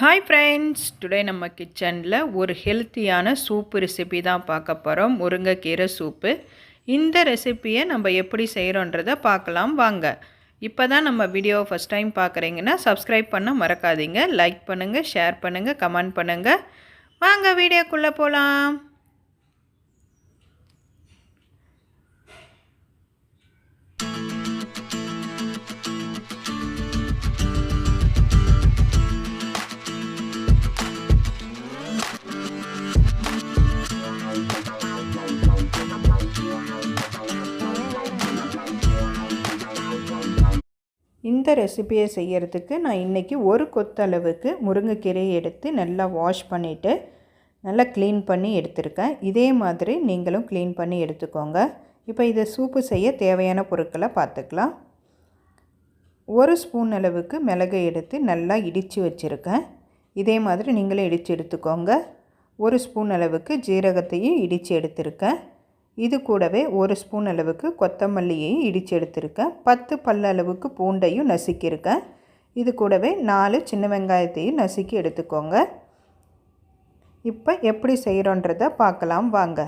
Hi friends today நம்ம கிச்சனில் ஒரு ஹெல்த்தியான சூப்பு ரெசிபி தான் பார்க்க போகிறோம் முருங்கைக்கீரை சூப்பு இந்த ரெசிப்பியை நம்ம எப்படி செய்கிறோன்றதை பார்க்கலாம் வாங்க. இப்போ தான் நம்ம வீடியோ ஃபஸ்ட் டைம் பார்க்குறீங்கன்னா சப்ஸ்கிரைப் பண்ண மறக்காதீங்க. லைக் பண்ணுங்கள் ஷேர் பண்ணுங்கள் கமெண்ட் பண்ணுங்கள் வாங்க வீடியோக்குள்ளே போகலாம் இந்த ரெசிபியை செய்கிறதுக்கு நான் இன்றைக்கி ஒரு கொத்தளவுக்கு முருங்கைக்கீரையை எடுத்து நல்லா வாஷ் பண்ணிவிட்டு நல்லா க்ளீன் பண்ணி எடுத்திருக்கேன். இதே மாதிரி நீங்களும் க்ளீன் பண்ணி எடுத்துக்கோங்க. இப்போ இதை சூப்பு செய்ய தேவையான பொருட்களை பார்த்துக்கலாம். ஒரு ஸ்பூன் அளவுக்கு மிளகை எடுத்து நல்லா இடித்து வச்சுருக்கேன். இதே மாதிரி நீங்களும் இடித்து எடுத்துக்கோங்க. ஒரு ஸ்பூன் அளவுக்கு ஜீரகத்தையும் இடித்து எடுத்திருக்கேன். இது கூடவே ஒரு ஸ்பூன் அளவுக்கு கொத்தமல்லியையும் இடித்து எடுத்திருக்கேன் பத்து பல்ல அளவுக்கு பூண்டையும் நசுக்கியிருக்கேன். இது கூடவே நாலு சின்ன வெங்காயத்தையும் நசுக்கி எடுத்துக்கோங்க. இப்போ எப்படி செய்கிறோன்றத பார்க்கலாம் வாங்க.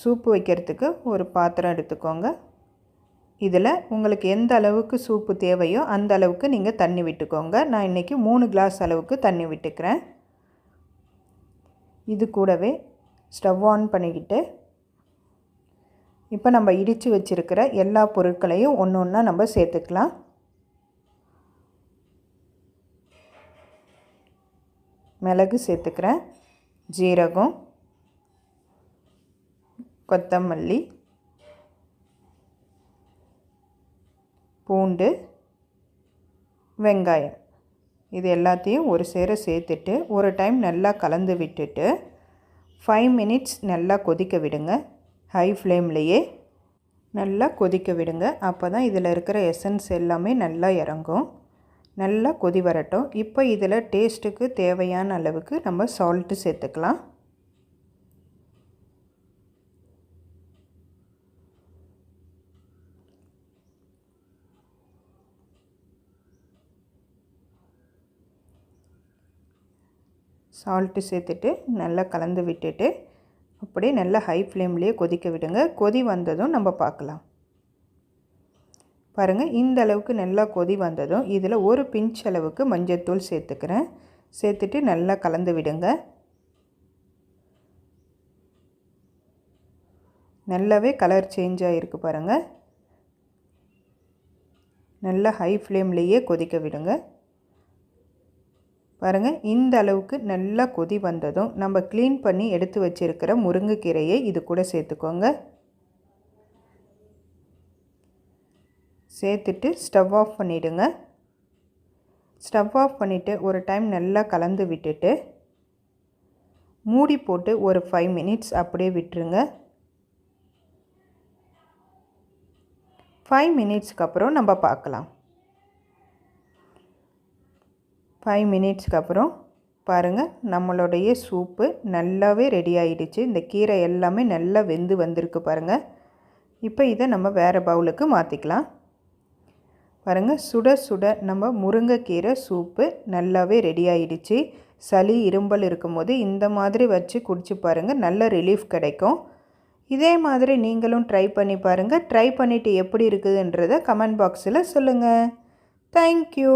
சூப்பு வைக்கிறதுக்கு ஒரு பாத்திரம் எடுத்துக்கோங்க. இதில் உங்களுக்கு எந்த அளவுக்கு சூப்பு தேவையோ அந்த அளவுக்கு நீங்கள் தண்ணி விட்டுக்கோங்க. நான் இன்றைக்கி மூணு கிளாஸ் அளவுக்கு தண்ணி விட்டுக்கிறேன். இது கூடவே ஸ்டவ் ஆன் பண்ணிக்கிட்டு இப்போ நம்ம இடித்து வச்சுருக்கிற எல்லா பொருட்களையும் ஒன்று ஒன்றா நம்ம சேர்த்துக்கலாம். மிளகு சேர்த்துக்கிறேன். ஜீரகம் கொத்தமல்லி பூண்டு வெங்காயம். இது எல்லாத்தையும் ஒரு சேர சேர்த்துட்டு ஒரு டைம் நல்லா கலந்து விட்டுட்டு ஃபைவ் மினிட்ஸ் நல்லா கொதிக்க விடுங்க. ஹை ஃப்ளேம்லேயே நல்லா கொதிக்க விடுங்க. அப்போ தான் இதில் இருக்கிற எசன்ஸ் எல்லாமே நல்லா இறங்கும். நல்லா கொதி வரட்டும். இப்போ இதில் டேஸ்ட்டுக்கு தேவையான அளவுக்கு நம்ம சால்ட்டு சேர்த்துக்கலாம். சால்ட்டு சேர்த்துட்டு நல்லா கலந்து விட்டுட்டு அப்படியே நல்லா ஹை ஃப்ளேம்லேயே கொதிக்க விடுங்க. கொதி வந்ததும் நம்ம பார்க்கலாம். பாருங்கள் இந்த அளவுக்கு நல்லா கொதி வந்ததும் இதில் ஒரு பிஞ்ச் அளவுக்கு மஞ்சத்தூள் சேர்த்துக்கிறேன். சேர்த்துட்டு நல்லா கலந்து விடுங்க. நல்லாவே கலர் சேஞ்ச் ஆகிருக்கு பாருங்கள் நல்லா ஹை ஃப்ளேம்லேயே கொதிக்க விடுங்க. பாருங்கள் இந்த அளவுக்கு நல்லா கொதி வந்ததும் நம்ம க்ளீன் பண்ணி எடுத்து வச்சுருக்கிற முருங்கைக்கீரையை இது கூட சேர்த்துக்கோங்க. சேர்த்துட்டு ஸ்டவ் ஆஃப் பண்ணிவிடுங்க ஸ்டவ் ஆஃப் பண்ணிவிட்டு ஒரு டைம் நல்லா கலந்து விட்டுட்டு மூடி போட்டு ஒரு ஃபைவ் மினிட்ஸ் அப்படியே விட்டுருங்க. ஃபைவ் மினிட்ஸ்க்கு அப்புறம் நம்ம பார்க்கலாம். ஃபைவ் மினிட்ஸ்க்கு அப்புறம் பாருங்கள் நம்மளுடைய சூப்பு நல்லாவே ரெடி ஆகிடுச்சு இந்த கீரை எல்லாமே நல்லா வெந்து வந்திருக்கு பாருங்கள் இப்போ இதை நம்ம வேறு பவுலுக்கு மாற்றிக்கலாம் பாருங்கள் சுட சுட நம்ம முருங்கைக்கீரை சூப்பு நல்லாவே ரெடி ஆகிடுச்சு சளி இரும்பல் இருக்கும்போது இந்த மாதிரி வச்சு குடிச்சு பாருங்கள் நல்ல ரிலீஃப் கிடைக்கும். இதே மாதிரி நீங்களும் ட்ரை பண்ணி பாருங்கள் ட்ரை பண்ணிவிட்டு எப்படி இருக்குதுன்றதை கமெண்ட் பாக்ஸில் சொல்லுங்கள் தேங்க்யூ